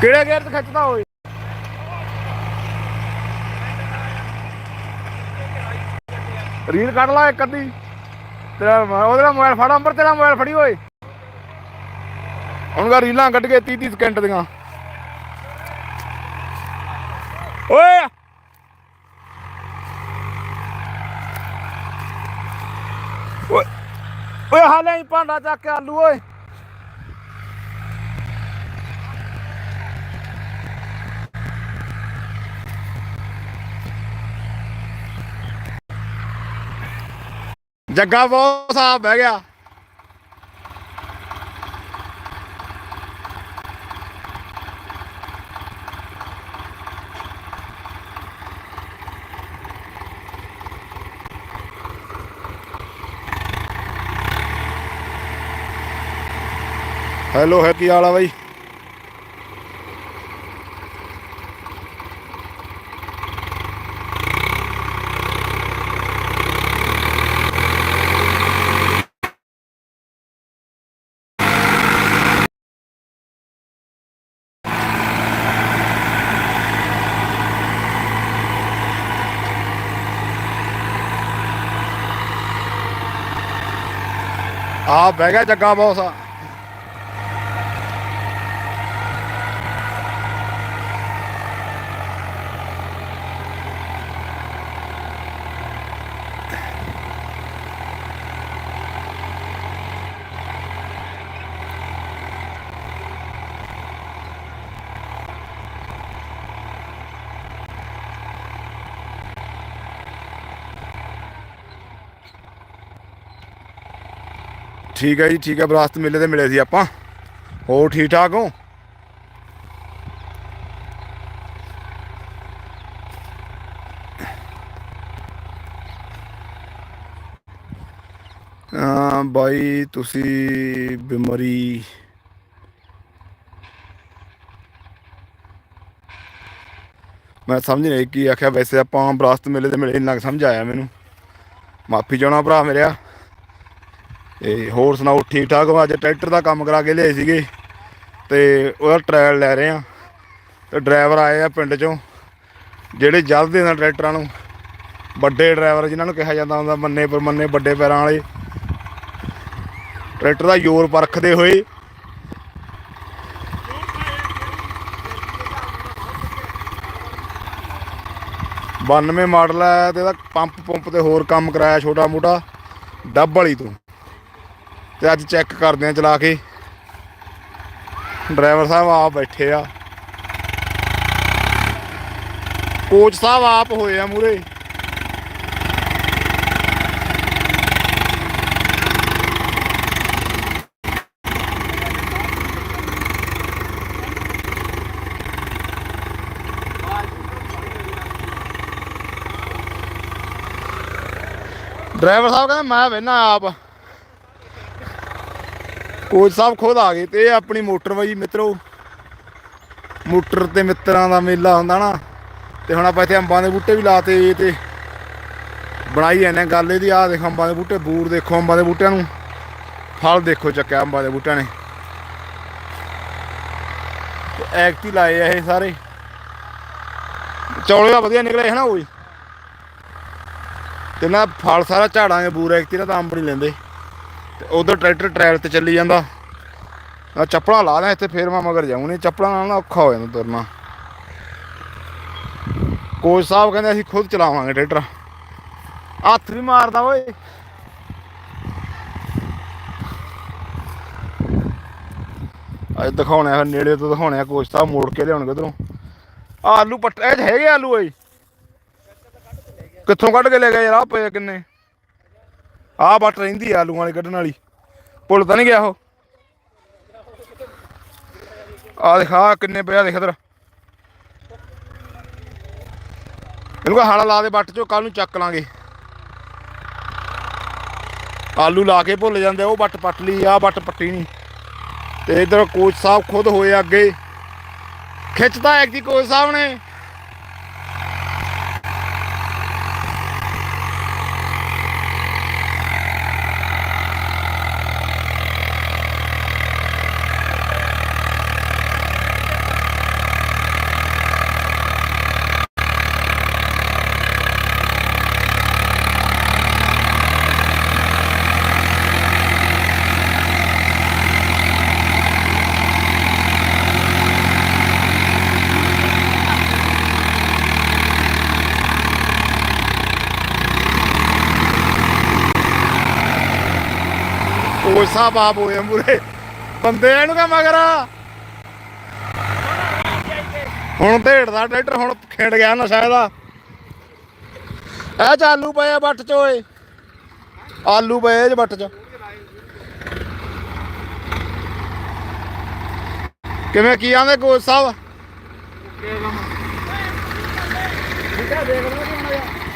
ਕਿਹੜੇ ਗੇਅਰ ਤੇ ਖਿੱਚਦਾ ਓਏ ਰੀਲ ਕੱਢ ਲਾ ਇੱਕ ਅੱਧੀ। ਤੇਰਾ ਮ- ਮੋਬਾਈਲ ਫੜ ਅੰਬਰ ਤੇਰਾ ਮੋਬਾਈਲ ਫੜੀ ਓਏ। ਹੁਣ ਰੀਲਾਂ ਕੱਢ ਕੇ 30 30 ਸਕਿੰਟ ਦੀਆਂ। ਓਏ! ਓਏ ਓਏ ਹਾਲੇ ਹੀ ਭਾਂਡਾ ਚੱਕ ਕੇ ਆਲੂ ਓਏ। ਜੱਗਾ ਬਹੁਤ ਸਾਫ਼ ਬਹਿ ਗਿਆ। ਹੈਲੋ ਹੈ ਕੀ ਹਾਲ ਆ ਬਾਈ? ਆ ਬਹਿ ਗਿਆ ਜੱਗਾ ਬਹੁਤ ਆ। ਠੀਕ ਹੈ ਜੀ, ਠੀਕ ਹੈ, ਵਿਰਾਸਤ ਮੇਲੇ ਤੇ ਮਿਲੇ ਸੀ ਆਪਾਂ। ਹੋਰ ਠੀਕ ਠਾਕ ਹੋ? ਹਾਂ ਬਾਈ, ਤੁਸੀਂ ਬਿਮਾਰੀ ਮੈਂ ਸਮਝ ਨਹੀਂ ਕੀ ਆਖਿਆ, ਵੈਸੇ ਆਪਾਂ ਬਰਾਸਤ ਮੇਲੇ ਤੇ ਮਿਲੇ, ਇੰਨਾ ਕੁ ਸਮਝ ਆਇਆ ਮੈਨੂੰ। ਮਾਫੀ ਚਾਹਣਾ ਭਰਾ ਮੇਰਿਆ। ਤੇ ਹੋਰ ਸੁਣਾਓ ਠੀਕ ਠਾਕ ਹੋ? ਅੱਜ ਟਰੈਕਟਰ ਦਾ ਕੰਮ ਕਰਾ ਕੇ ਲਿਆਏ ਸੀਗੇ ਤੇ ਉਹਦਾ ਟ੍ਰਾਇਲ ਲੈ ਰਹੇ ਆ ਤੇ ਡਰਾਈਵਰ ਆਏ ਆ ਪਿੰਡ ਚੋਂ, ਜਿਹੜੇ ਜਲਦੇ ਨੇ ਟਰੈਕਟਰਾਂ ਨੂੰ, ਵੱਡੇ ਡਰਾਈਵਰ ਜਿਨ੍ਹਾਂ ਨੂੰ ਕਿਹਾ ਜਾਂਦਾ ਹੁੰਦਾ, ਮੰਨੇ ਪਰ ਮੰਨੇ, ਵੱਡੇ ਪੈਰਾਂ ਵਾਲੇ। ਟਰੈਕਟਰ ਦਾ ਜ਼ੋਰ ਪਰਖਦੇ ਹੋਏ ਬਾਨਵੇਂ ਮਾਡਲ ਹੈ ਤੇ ਇਹਦਾ ਪੰਪ ਪੰਪ ਤੇ ਹੋਰ ਕੰਮ ਕਰਾਇਆ ਛੋਟਾ ਮੋਟਾ ਡੱਬ ਵਾਲੀ ਤੋਂ। ਤੇ ਅੱਜ ਚੈੱਕ ਕਰਦੇ ਆ ਚਲਾ ਕੇ। ਡਰਾਈਵਰ ਸਾਹਿਬ ਆਪ ਬੈਠੇ ਆ। ਕੋਚ ਸਾਹਿਬ ਆਪ ਹੋਏ ਆ ਮੂਰੇ ਡਰਾਈਵਰ ਸਾਹਿਬ ਕਹਿੰਦੇ, ਮੈਂ ਵੇਨਾ ਆਪ। ਕੋਚ ਸਾਹਿਬ ਖੁਦ ਆ ਗਏ ਤੇ ਇਹ ਆਪਣੀ ਮੋਟਰ ਬਾਈ ਮਿੱਤਰੋ। ਮੋਟਰ ਤੇ ਮਿੱਤਰਾਂ ਦਾ ਮੇਲਾ ਹੁੰਦਾ ਨਾ, ਤੇ ਹੁਣ ਆਪਾਂ ਇੱਥੇ ਅੰਬਾਂ ਦੇ ਬੂਟੇ ਵੀ ਲਾਤੇ ਤੇ ਬਣਾਈ ਜਾਂਦੇ ਗੱਲ ਇਹਦੀ। ਆ ਦੇਖ ਅੰਬਾਂ ਦੇ ਬੂਟੇ, ਬੂਰ ਦੇਖੋ ਅੰਬਾਂ ਦੇ ਬੂਟਿਆਂ ਨੂੰ। ਫਲ ਦੇਖੋ ਚੱਕਿਆ ਅੰਬਾਂ ਦੇ ਬੂਟਿਆਂ ਨੇ। ਤੇ ਐਕਟੀ ਲਾਏ ਆ ਇਹ ਸਾਰੇ। ਚੌਲੇ ਦਾ ਵਧੀਆ ਨਿਕਲੇ ਹਨਾ ਓਏ ਤੇ ਨਾ ਫਲ ਸਾਰਾ ਝਾੜਾਂਗੇ ਬੂਰ ਐਕਟੀ ਦਾ ਤਾਂ ਅੰਬ ਨਹੀਂ ਲੈਂਦੇ। ਤੇ ਉਧਰ ਟਰੈਕਟਰ ਟ੍ਰੈਲ ਤੇ ਚੱਲੀ ਜਾਂਦਾ। ਆ ਚੱਪਲਾਂ ਲਾ ਦਾਂ ਇੱਥੇ, ਫੇਰ ਮੈਂ ਮਗਰ ਜਾਊਂ ਨਹੀਂ ਚੱਪਲਾਂ ਨਾਲ ਔਖਾ ਹੋ ਜਾਂਦਾ ਤੁਰਨਾ। ਕੋਚ ਸਾਹਿਬ ਕਹਿੰਦੇ ਅਸੀਂ ਖੁਦ ਚਲਾਵਾਂਗੇ ਟਰੈਕਟਰ। ਹੱਥ ਵੀ ਮਾਰਦਾ ਓਏ। ਅੱਜ ਦਿਖਾਉਣੇ ਆ, ਨੇੜੇ ਤੋਂ ਦਿਖਾਉਣੇ ਆ ਕੋਚ ਸਾਹਿਬ, ਮੋੜ ਕੇ ਲਿਆਉਣਗੇ ਉਧਰੋਂ। ਆਲੂ ਪੱਟ, ਇਹ 'ਚ ਹੈਗੇ ਆਲੂ ਓਏ। ਕਿੱਥੋਂ ਕੱਢ ਕੇ ਲੈ ਗਏ ਯਾਰ ਆ ਪਏ ਕਿੰਨੇ? ਆਹ ਬੱਟ ਰਹਿੰਦੀ ਆ ਆਲੂਆਂ ਵਾਲੀ ਕੱਢਣ ਵਾਲੀ। ਭੁੱਲ ਤਾਂ ਨਹੀਂ ਗਿਆ ਉਹ। ਆ ਦਿਖਾ ਕਿੰਨੇ ਪਿਆ ਦੇਖ ਇਧਰ। ਇਹਨੂੰ ਹਾਲਾ ਲਾ ਦੇ ਬੱਟ ਚੋਂ ਕੱਲ ਨੂੰ ਚੱਕ ਲਾਂਗੇ। ਆਲੂ ਲਾ ਕੇ ਭੁੱਲ ਜਾਂਦੇ ਉਹ ਬੱਟ ਪੱਟ ਲਈ ਆ ਬੱਟ ਪੱਟੀ ਨਹੀਂ। ਤੇ ਇਧਰ ਕੋਚ ਸਾਹਿਬ ਖੁਦ ਹੋਏ ਅੱਗੇ। ਖਿੱਚਦਾ ਐਕ ਜੀ ਕੋਚ ਸਾਹਿਬ ਨੇ। ਕੋਸਾ ਬਾਪ ਹੋਏ ਮੂਰੇ। ਬੰਦੇ ਇਹਨੂੰ ਕਾ ਮਗਰ। ਹੁਣ ਢੇੜਦਾ ਟਰੈਕਟਰ ਹੁਣ ਖਿੰਡ ਗਿਆ ਨਸ਼ਾ ਇਹਦਾ। ਇਹ ਚ ਆਲੂ ਪਏ ਆ ਬੱਟ ਚ, ਓਏ। ਆਲੂ ਪਏ ਇਹ ਚ ਬੱਟ ਚ। ਕਿਵੇਂ, ਕੀ ਆਂਦੇ ਕੋਚ ਸਾਹਿਬ?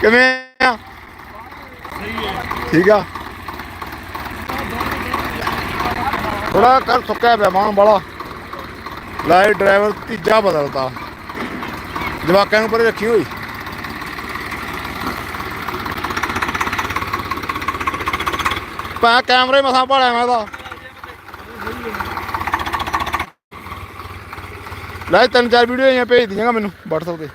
ਕਿਵੇਂ ਠੀਕ ਆ। ਥੋੜਾ ਕਰ ਸੁੱਕਿਆ ਪਿਆ ਮਾਂ ਬੜਾ ਲਾਈਟ ਡਰਾਈਵਰ ਤੀਜਾ ਬਦਲਤਾ ਜਵਾਕਾਂ ਨੂੰ ਪਰੇ ਰੱਖੀ ਹੋਈ। ਪਾ ਕੈਮਰੇ ਮਸਾਂ ਭਾਲਿਆ ਮੈਂ ਤਾਂ ਲੈ ਤਿੰਨ ਚਾਰ ਵੀਡੀਓ ਆਈਆਂ ਭੇਜ ਦਿਆਂਗਾ ਮੈਨੂੰ, WhatsApp ਤੇ।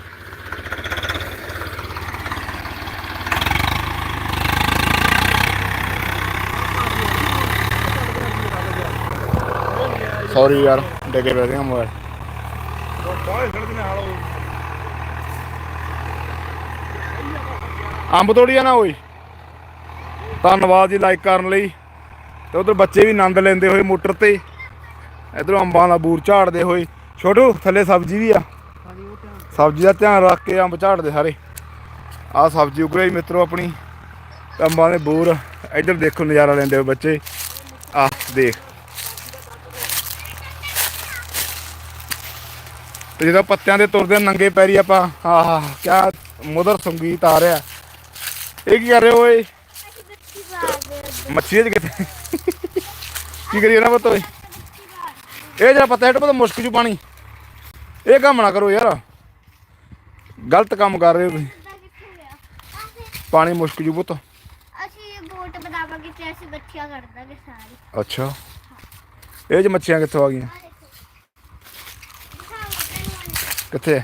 ਸੌਰੀ ਯਾਰ ਡੇਗੇ ਪੈ ਗਿਆ ਮੋਬਾਈਲ ਅੰਬ ਤੋੜੀਆ ਨਾ ਓਏ। ਧੰਨਵਾਦ ਜੀ ਲਾਈਕ ਕਰਨ ਲਈ। ਤੇ ਉਧਰ ਬੱਚੇ ਵੀ ਆਨੰਦ ਲੈਂਦੇ ਹੋਏ ਮੋਟਰ ਤੇ। ਇਧਰੋਂ ਅੰਬਾਂ ਦਾ ਬੂਰ ਝਾੜਦੇ ਹੋਏ। ਛੋਟੂ, ਥੱਲੇ ਸਬਜ਼ੀ ਵੀ ਆ। ਸਬਜ਼ੀ ਦਾ ਧਿਆਨ ਰੱਖ ਕੇ ਅੰਬ ਝਾੜਦੇ ਸਾਰੇ। ਆਹ ਸਬਜ਼ੀ ਉਗ ਰਹੀ ਮਿੱਤਰੋ ਆਪਣੀ। ਅੰਬਾਂ ਦੇ ਬੂਰ ਇੱਧਰ ਦੇਖੋ ਨਜ਼ਾਰਾ ਲੈਂਦੇ ਹੋਏ ਬੱਚੇ। ਆਹ ਦੇਖ। ਤੇ ਜਦੋਂ ਪੱਤਿਆਂ ਦੇ ਤੁਰਦੇ ਨੰਗੇ ਪੈਰੀ ਆਪਾਂ ਆਹਾ ਕਿਆ ਮਧੁਰ ਸੰਗੀਤ ਆ ਰਿਹਾ। ਇਹ ਕੀ ਕਰ ਰਹੇ ਹੋ ਓਏ? ਮੱਛੀ ਚ ਕਿੱਥੇ? ਕੀ ਕਰੀ ਨਾ ਬਤੋਏ ਇਹ ਜਿਹੜਾ ਪੱਤਾ ਹੇਠ ਪਤਾ ਮੁਸ਼ਕ ਚ ਪਾਣੀ। ਇਹ ਕੰਮ ਨਾ ਕਰੋ ਯਾਰ। ਗਲਤ ਕੰਮ ਕਰ ਰਹੇ ਹੋ ਤੁਸੀਂ। ਪਾਣੀ ਮੁਸ਼ਕ ਜੂ ਪੁੱਤ। ਅਸੀਂ ਬੋਟ ਬਣਾਵਾਂਗੇ ਤੇ ਅਸੀਂ ਬੱਚੀਆਂ ਕਰ ਦਾਂਗੇ ਸਾਰੇ। ਅੱਛਾ। ਇਹ ਚ ਮੱਛੀਆਂ ਕਿੱਥੋਂ ਆ ਗਈਆਂ? ਕਿੱਥੇ?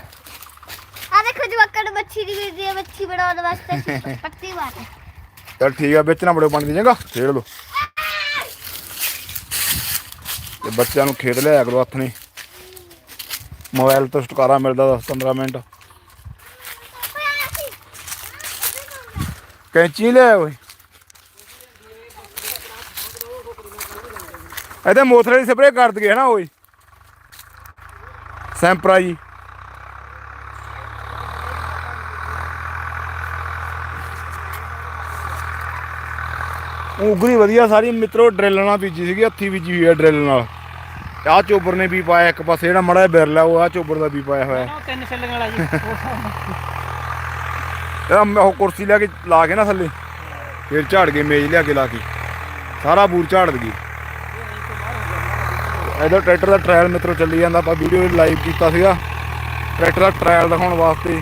ਆ ਦੇਖੋ ਜਵਾਕਾਂ ਨੂੰ ਮੱਛੀ ਦੀ ਗਿਰਦੀ ਹੈ ਮੱਛੀ ਬਣਾਉਣ ਵਾਸਤੇ। ਅਸੀਂ ਪੱਤੀ ਬਾਤ ਚਲ ਠੀਕ ਆ ਵਿੱਚ ਨਾ ਬੜੋ ਪਾਣੀ ਦੀ ਜਗ੍ਹਾ ਖੇਡ ਲਓ। ਤੇ ਬੱਚਿਆਂ ਨੂੰ ਖੇਡ ਲਿਆ ਕਰੋ ਹੱਥ ਮੋਬਾਈਲ ਤੋਂ ਛੁਟਕਾਰਾ ਮਿਲਦਾ 10 15 ਮਿੰਟ। ਕੈਂਚੀ ਲੈ ਓਏ। ਇਹਦੇ ਮੋਥਰੇ ਦੀ ਸਪਰੇਅ ਕਰ ਦਈਏ ਨਾ ਓਏ। ਸੈਂਪਰਾ ਜੀ। ਉਗਰੀ ਵਧੀਆ ਸਾਰੀ। ਮਿੱਤਰੋ ਡਰਿੱਲ ਨਾਲ ਬੀਜੀ ਸੀਗੀ ਹੱਥੀ ਬੀਜੀ ਹੋਈ ਹੈ ਡਰਿੱਲ ਨਾਲ। ਆਹ ਚੋਬਰ ਨੇ ਵੀ ਪਾਇਆ ਇੱਕ ਪਾਸੇ ਜਿਹੜਾ ਮੜਾ ਬਿਰਲਾ ਉਹ ਆਹ ਚੋਬਰ ਦਾ ਵੀ ਪਾਇਆ ਹੋਇਆ। ਤਿੰਨ ਛਿੱਲਣ ਵਾਲਾ ਜੀ। ਇਹਦਾ ਮੈਂ ਉਹ ਕੁਰਸੀ ਲੈ ਕੇ ਲਾ ਕੇ ਨਾ ਥੱਲੇ। ਫਿਰ ਝਾੜ ਕੇ ਮੇਜ਼ ਲਿਆ ਕੇ ਲਾ ਕੇ। ਸਾਰਾ ਬੂਰ ਝਾੜ ਦਗੀ ਇਹਦਾ ਟਰੈਕਟਰ ਦਾ ਟ੍ਰਾਇਲ ਮਿੱਤਰੋ ਚੱਲੀ ਜਾਂਦਾ। ਆਪਾਂ ਵੀਡੀਓ ਲਾਈਵ ਕੀਤਾ ਸੀਗਾ। ਟਰੈਕਟਰ ਦਾ ਟ੍ਰਾਇਲ ਦਿਖਾਉਣ ਵਾਸਤੇ।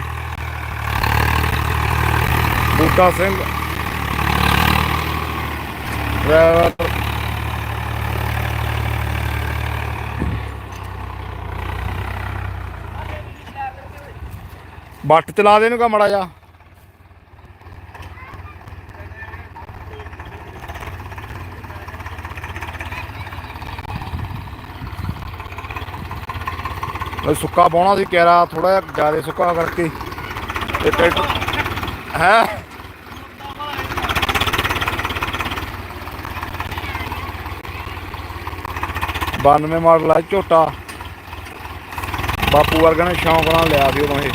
ਬੂਟਾ ਸਿੰਘ ਡਰਾਈਵਰ ਬੱਟ ਚਲਾ ਦੇ ਇਹਨੂੰ ਕਾ ਮੜਾ ਜਾ ਉਹ ਸੁੱਕਾ ਪਾਉਣਾ ਸੀ ਕੈਰਾ ਥੋੜਾ ਜਿਹਾ ਜ਼ਿਆਦਾ ਸੁੱਕਾ ਕਰਕੇ। ਤੇ ਟਰੈਕਟਰ ਹੈ? ਬਾਨਵੇਂ ਮਾਡਲ ਆ ਝੋਟਾ। ਬਾਪੂ ਵਰਗਾ ਨੇ ਸ਼ੌਂਕ ਨਾਲ ਲਿਆ ਸੀ ਉਦੋਂ ਇਹ।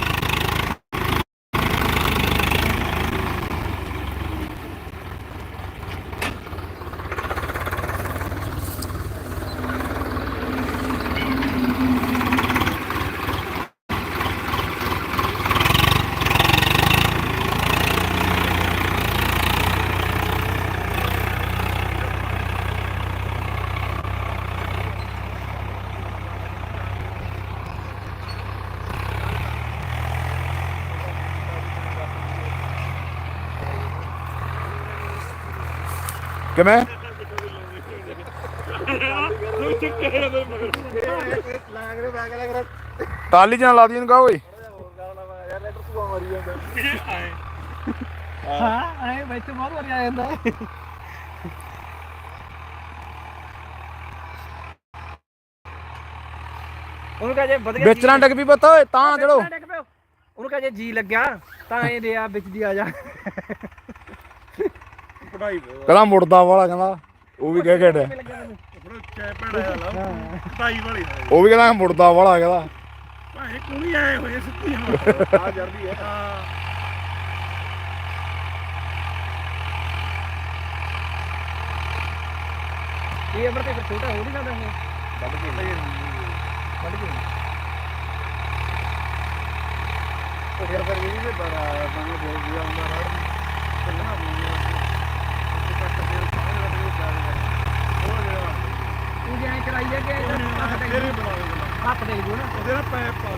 ਕਿਵੇਂ? ਟਾਲੀ ਜਾਂ ਲਾ ਦੀ ਇਹਨੂੰ ਕਾ ਓਏ। ਹਾਂ ਐ ਵਿੱਚ ਬਹੁਤ ਵਾਰੀ ਆ ਜਾਂਦਾ ਉਹਨੂੰ ਕਹੇ ਜੇ ਵਧੀਆ ਵਿੱਚ ਨਾ ਡਿੱਗ ਵੀ ਪਤਾ ਓਏ ਤਾਂ ਚੜੋ ਉਹਨੂੰ ਕਹੇ ਜੇ ਜੀ ਲੱਗਿਆ ਤਾਂ ਇਹ ਰਿਆ ਵਿੱਚ ਦੀ ਆ ਜਾ। ਕਹਿੰਦਾ ਮੁੜਦਾ ਵਾਲਾ ਕਹਿੰਦਾ ਉਹ ਵੀ ਕਹਿ ਚੈ ਲਾ ਵਾਲੀ ਹੈ ਉਹ ਵੀ ਕਹਿੰਦਾ ਮੁੜਦਾ ਵਾਲਾ ਕਹਿੰਦਾ। ਭਾਏ ਕੁਣੀ ਆਏ ਹੋਏ ਸਿੱਧੀ ਆ। ਜਰਦੀ ਹੈ ਹਾਂ। ਇਹ ਅਮਰ ਤੇ ਫਿਰ ਛੋਟਾ ਹੋ ਨਹੀਂ ਸਕਦਾ ਇਹ। ਵੱਧ ਕੇ ਵੱਧ ਕੇ। ਉਹ ਫਿਰ ਫਿਰ ਇਹ ਵੀ ਬੜਾ ਬੰਦ ਹੋ ਗਿਆ ਹੁੰਦਾ ਰੜ ਚੱਲਣਾ ਬੋਲਿਆ ਉਹ ਕੱਟ ਫਿਰ ਸਾਰੇ ਦਾ ਵੀ ਚਾਲ ਕਰ ਉਹ ਜਿਹੜਾ ਤੂੰ ਜੇ ਐਂ ਕਰਾਈ ਕਿ ਹੀ ਦੇਣਾ ਹੱਥ ਦੇ ਦੂ ਨਾ। ਉਹਦੇ ਨਾਲ ਪੈਪ ਪਾ